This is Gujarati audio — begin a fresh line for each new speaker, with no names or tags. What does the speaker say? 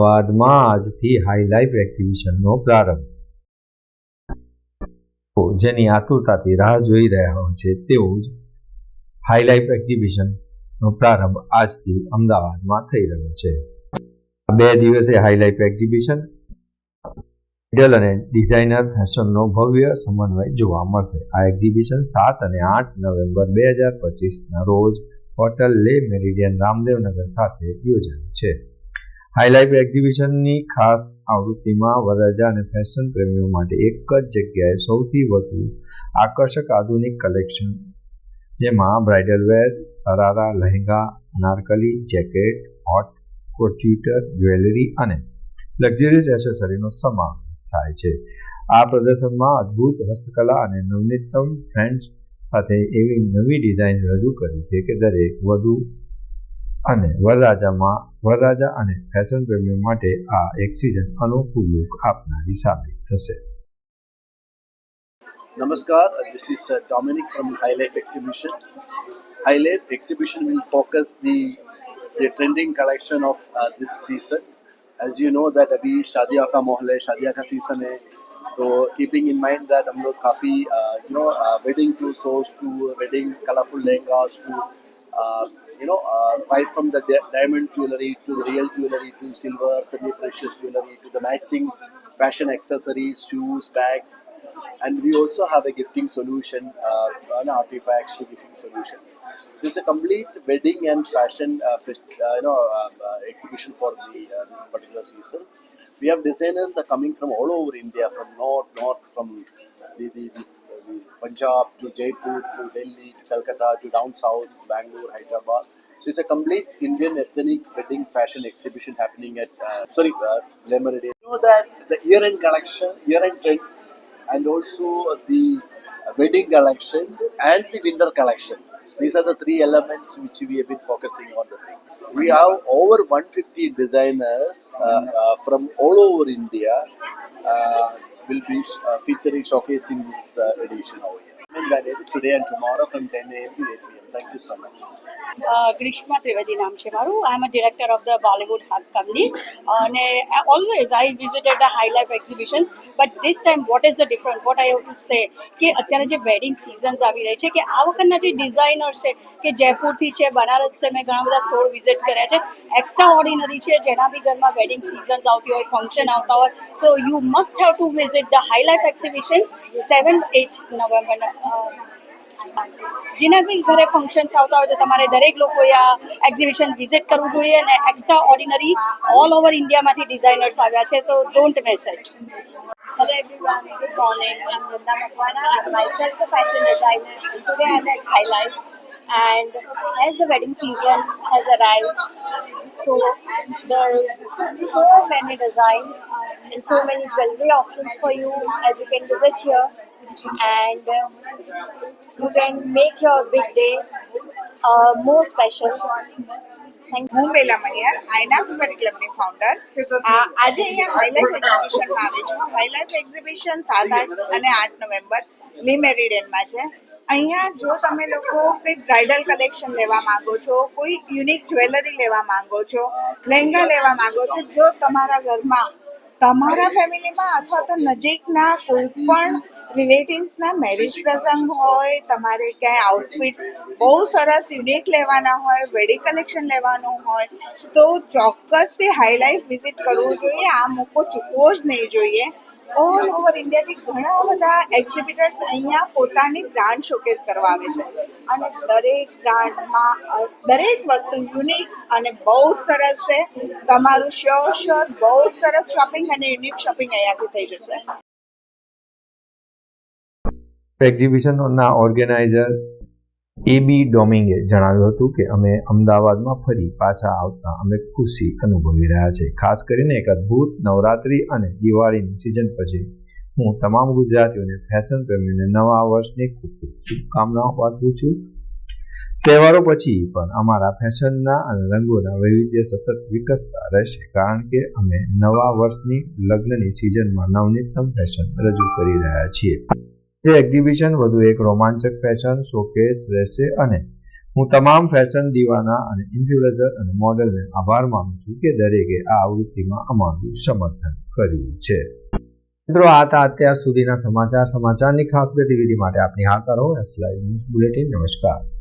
અમદાવાદમાં આજથી હાઈ લાઈફ એક્ઝિબિશનનો પ્રારંભ. જેની આતુરતાથી રાહ જોઈ રહ્યા હોય છે તેવું જ હાઈ લાઈફ એક્ઝિબિશનનો પ્રારંભ આજથી અમદાવાદમાં થઈ રહ્યો છે. બે દિવસે હાઈ લાઈફ એક્ઝિબિશન મોડેલ અને ડિઝાઇનર ફેશનનો ભવ્ય સમન્વય જોવા મળશે. આ એક્ઝિબિશન સાત અને આઠ નવેમ્બર બે હજાર પચીસના રોજ હોટલ લે મેરિડિયન રામદેવનગર ખાતે યોજાયું છે. હાઈલાઇફ એક્ઝિબિશનની ખાસ આવૃત્તિમાં વરરાજા અને ફેશન પ્રેમીઓ માટે એક જ જગ્યાએ સૌથી વધુ આકર્ષક આધુનિક કલેક્શન જેમાં bridal wear sharara lehenga, anarkali jacket haute couture jewellery અને લક્ઝરિયસ એસેસરીનો સમાવેશ થાય છે. આ પ્રદર્શનમાં અદ્ભુત હસ્તકલા અને નવનીતમ ટ્રેન્ડ્સ સાથે એવી નવી ડિઝાઇન રજૂ કરી છે કે દરેક વધુ અને વરરાજામાં વરરાજા અને ફેશન પ્રેમીઓ માટે આ એક સિઝન અનોખું લુક આપનારી સાબિત થશે
Namaskar, uh, this is uh, Dominic from High Life Exhibition. High Life Exhibition will focus the the trending collection of uh, this season. As you know that अभी शादियों का माहौल है शादियों का सीजन है so keeping in mind that हम लोग काफ़ी uh, you know uh, wedding to source to wedding colorful lehengas to uh, you know uh, right from the di- diamond jewelry to the real jewelry to silver semi precious jewelry to the matching fashion accessories shoes bags and we also have a gifting solution, uh, an artifacts to gifting solution. So it's a complete wedding and fashion, uh, uh, you know, uh, uh, exhibition for the uh, this particular season. We have designers are coming from all over India, from north, north, from the, the, the Punjab to Jaipur to Delhi to Calcutta to down south, Bangalore, Hyderabad. So it's a complete Indian ethnic wedding fashion exhibition happening at uh, sorry, uh. You know that the year-end collection, year-end trends, and also the wedding collections and the winter collections. These are the three elements which we have been focusing on. The thing. We have over 150 designers uh, uh, from all over India uh, will be uh, featuring showcasing this uh, edition over here. Today and tomorrow from 10 a.m. to 8 p.m. Thank you so much
Grishma Trivedi નામ છે મારું. I am a director of the Bollywood hub company અને always I visited the High Life exhibitions but this time what is the different what I have to say કે અત્યારે જે વેડિંગ સિઝન્સ આવી રહી છે, કે આ વખતના જે ડિઝાઇનર્સ છે, કે જયપુરથી છે બનારસ છે, મેં ઘણા બધા સ્ટોર વિઝિટ કર્યા છે. એક્સ્ટ્રા ઓર્ડિનરી છે, જેના બી ઘરમાં વેડિંગ સિઝન્સ આવતી હોય ફંક્શન આવતા હોય, તો you must have to visit the High Life exhibitions seven eight November જેના બી ઘરે ફંક્શન્સ આવતા હોય તો તમારે દરેક લોકોએ આ એક્ઝિબિશન વિઝિટ કરવું જોઈએ અને એક્સ્ટ્રા ઓર્ડિનરી ઓલ ઓવર ઇન્ડિયામાંથી ડિઝાઇનર્સ આવ્યા છે તો don't miss it
Hello everyone, good morning. I'm Vrinda Makwana. I'm myself a fashion designer and today I'm at High Life. And as the wedding season has arrived, so there is so many designs and so many jewelry options for you as you can visit here And uh, you can make your big day uh, more special. Thank you.
હું બેલા મણિયાર આયના કુકરી ક્લબની ફાઉન્ડર્સ આજે અહીંયા હાઈલાઇટ એક્ઝિબિશનમાં આવી છું હાઈલાઇટ એક્ઝિબિશન સાત આઠ અને આઠ નવેમ્બર લી મેરીડેનમાં છે અહીંયા જો તમે લોકો કંઈ બ્રાઇડલ કલેક્શન લેવા માંગો છો કોઈ યુનિક જ્વેલરી લેવા માંગો છો લહેંગા લેવા માંગો છો જો તમારા ઘરમાં તમારા ફેમિલીમાં અથવા તો નજીકના કોઈ પણ રિલેટિવ્સના મેરેજ પ્રસંગ હોય, તમારે ક્યાંય આઉટફિટ્સ બહુ સરસ યુનિક લેવાના હોય વેડિંગ કલેક્શન લેવાનું હોય, તો ચોક્કસથી હાઈલાઇફ વિઝિટ કરવું જોઈએ. આ મોકો, ચૂકવો જ નહીં જોઈએ. ઓલ ઓવર ઇન્ડિયાથી ઘણા બધા એક્ઝિબિટર્સ અહીંયા પોતાની બ્રાન્ડ શોકેસ કરવા આવે છે. અને દરેક બ્રાન્ડમાં દરેક વસ્તુ યુનિક અને બહુ જ સરસ છે. તમારું શ્યોર શ્યોર બહુ જ સરસ શોપિંગ અને યુનિક શોપિંગ અહીંયાથી થઈ જશે.
એક્ઝિબિશનના ઓર્ગેનાઇઝર એ બી ડોમિંગે જણાવ્યું હતું કે અમે અમદાવાદમાં ફરી પાછા આવતા અમે ખુશી અનુભવી રહ્યા છે ખાસ કરીને એક અદ્ભુત નવરાત્રિ અને દિવાળીની સિઝન પછી હું તમામ ગુજરાતીઓને ફેશન પ્રેમીઓને નવા વર્ષની ખૂબ ખૂબ શુભકામનાઓ પાઠવું છું. તહેવારો પછી પણ અમારા ફેશનના અને રંગોના વૈવિધ્ય સતત વિકસતા રહેશે કારણ કે અમે નવા વર્ષની લગ્નની સિઝનમાં નવનીતમ ફેશન રજૂ કરી રહ્યા છીએ. જે એક્ઝિબિશન વધુ એક રોમાંચક ફેશન શોકેસ રહેશે અને હું તમામ ફેશન દીવાના અને ઇન્ફ્લુએન્સર અને મોડેલને આભાર માનું છું કે દરેકે આ આવૃત્તિમાં અમારું સમર્થન કર્યું છે. મિત્રો, આ હતા અત્યાર સુધીના સમાચાર. સમાચારની ખાસ ગતિવિધિ માટે આપની હાથ રહો એસ લાઈવ ન્યૂઝ બુલેટિન. નમસ્કાર.